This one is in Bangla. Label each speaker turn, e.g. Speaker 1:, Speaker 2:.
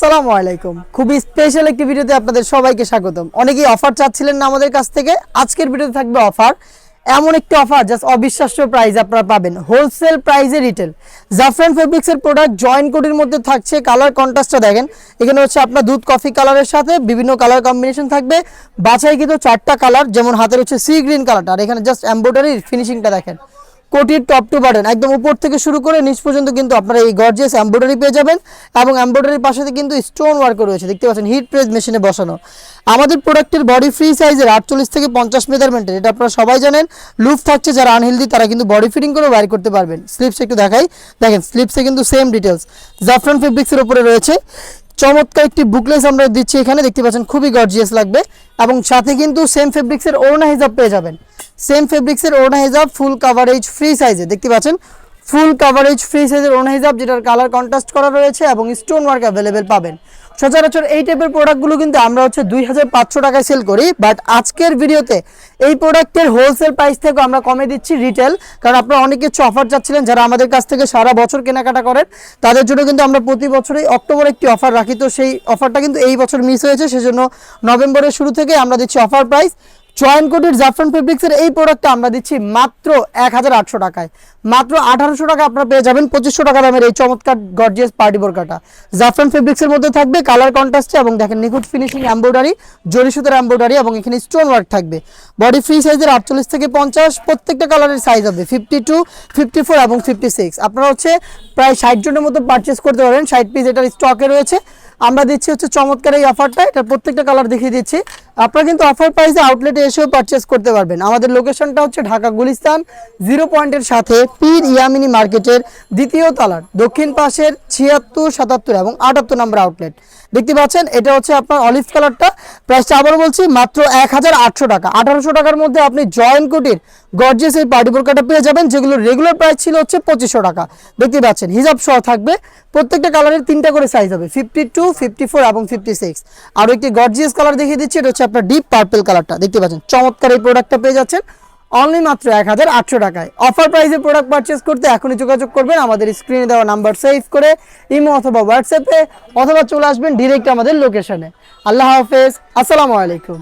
Speaker 1: আসসালামু আলাইকুম। খুবই স্পেশাল একটি ভিডিওতে আপনাদের সবাইকে স্বাগতম। অনেকেই অফার চাচ্ছিলেন না আমাদের কাছ থেকে। আজকের ভিডিওতে থাকবে অফার এমন একটি অফার জাস্ট অবিশ্বাস্য প্রাইস আপনারা পাবেন। হোলসেল প্রাইসে রিটেল জাফরান ফেব্রিক্সের প্রোডাক্ট জয়েন কোডির মধ্যে থাকছে কালার কন্ট্রাস্টটা দেখেন। এখানে হচ্ছে আপনার দুধ কফি কালারের সাথে বিভিন্ন কালার কম্বিনেশন থাকবে। বাছাই কিন্তু চারটা কালার যেমন হাতের হচ্ছে সি গ্রিন কালারটা আর এখানে জাস্ট এমব্রয়ডারির ফিনিশিংটা দেখেন। কোটির টপ টু বাটন একদম উপর থেকে শুরু করে নিচ পর্যন্ত কিন্তু আপনারা এই গর্জিয়াস এমব্রয়ডারি পেয়ে যাবেন এবং এমব্রয়ডারির পাশে কিন্তু স্টোন ওয়ার্ক রয়েছে। দেখতে পাচ্ছেন হিট প্রেস মেশিনে বসানো। আমাদের প্রোডাক্টের বডি ফ্রি সাইজের আটচল্লিশ থেকে পঞ্চাশ মেজারমেন্টের এটা আপনারা সবাই জানেন। লুফ থাকছে যারা আনহেলদি তারা কিন্তু বডি ফিটিং করে বাইর করতে পারবেন। স্লিপস একটু দেখাই। দেখেন স্লিপসে কিন্তু সেম ডিটেলস জাফরান ফেব্রিক্সের উপরে রয়েছে। চমৎকার একটি বুকলেস আমরা দিচ্ছি এখানে। দেখতে পাচ্ছেন, খুবই গর্জিয়াস লাগবে। এবং সাথে কিন্তু সেম ফেব্রিক্সের ওড়না হিসাব পেয়ে যাবেন। সেম ফেব্রিক্সের ওড়না হিসাব ফুল কাভারেজ ফ্রি সাইজে দেখতে পাচ্ছেন? ফুল কাভারেজ ফ্রি সাইজের ওড়না হিসাব যেটার কালার কন্ট্রাস্ট করা রয়েছে এবং স্টোন ওয়ার্ক অ্যাভেলেবেল পাবেন। সচরাচর এই টাইপের প্রোডাক্টগুলো কিন্তু আমরা হচ্ছে দুই হাজার পাঁচশো টাকায় সেল করি বাট আজকের ভিডিওতে এই প্রোডাক্টের হোলসেল প্রাইস থেকে আমরা কমে দিচ্ছি রিটেল কারণ আপনারা অনেক কিছু অফার চাচ্ছিলেন যারা আমাদের কাছ থেকে সারা বছর কেনাকাটা করেন, তাদের জন্য কিন্তু আমরা প্রতি বছরই অক্টোবর একটি অফার রাখি। তো সেই অফারটা কিন্তু এই বছর মিস হয়েছে, সেজন্য নভেম্বরের শুরু থেকে আমরা দিচ্ছি অফার প্রাইস চয়ন কোটির জাফরান ফেব্রিক্সের এই প্রোডাক্টটা আমরা দিচ্ছি মাত্র এক হাজার আটশো টাকায়। মাত্র আঠারোশো টাকা আপনারা পেয়ে যাবেন পঁচিশশো টাকা দামের এই চমৎকার গর্জিয়াস পার্টি বোরকাটা। জাফরান ফেব্রিক্সের মধ্যে থাকবে কালার কন্ট্রাস্টে এবং দেখেন নিখুঁত ফিনিশিং এম্ব্রয়ডারি জরি সুতার এম্ব্রয়ডারি এবং এখানে স্টোন ওয়ার্ক থাকবে। বডি ফ্রি সাইজের আটচল্লিশ থেকে পঞ্চাশ, প্রত্যেকটা কালারের সাইজ হবে ফিফটি টু ফিফটি ফোর এবং ফিফটি সিক্স আপনারা হচ্ছে প্রায় ষাট জনের মতো পারচেস করতে পারেন, ষাট পিস এটার স্টকে রয়েছে। আমরা দিচ্ছি হচ্ছে চমৎকার এই অফারটা এটা প্রত্যেকটা কালার দেখিয়ে দিচ্ছি। আপনারা কিন্তু অফার প্রাইসে আউটলেটে এসেও পারচেস করতে পারবেন। আমাদের লোকেশনটা হচ্ছে ঢাকা গুলিস্তান জিরো পয়েন্টের সাথে পীর ইয়ামিনী মার্কেটের দ্বিতীয় তালার, দক্ষিণ পাশের ছিয়াত্তর, সাতাত্তর এবং আটাত্তর নম্বর আউটলেট দেখতে পাচ্ছেন, এটা হচ্ছে আপনার অলিভ কালারটা প্রাইসটা আবার বলছি, মাত্র এক হাজার আটশো টাকা। আঠারোশো টাকার মধ্যে আপনি জয়েন কোটির গর্জেস এই পার্টি বোরকাটা পেয়ে যাবেন, যেগুলো রেগুলার প্রাইস ছিল হচ্ছে পঁচিশশো টাকা। দেখতে পাচ্ছেন, হিজাব সহ থাকবে। প্রত্যেকটা কালারের তিনটা করে সাইজ হবে ফিফটি টু ফিফটি ফোর এবং একটি গর্জিয়াস কালার দেখিয়ে দিচ্ছি, এটা হচ্ছে আপনার ডিপ কালারটা দেখতে পাচ্ছেন, চমৎকার এই প্রোডাক্টটা পেয়ে যাচ্ছেন। অনলি মাত্র এক হাজার আটশো টাকায়। অফার প্রাইসে প্রোডাক্ট পারচেস করতে এখনই যোগাযোগ করবেন, আমাদের স্ক্রিনে দেওয়া নাম্বার সেভ করে ইমো অথবা হোয়াটসঅ্যাপে অথবা চলে আসবেন ডিরেক্ট আমাদের লোকেশনে আল্লাহ হাফেজ, আসসালামু আলাইকুম।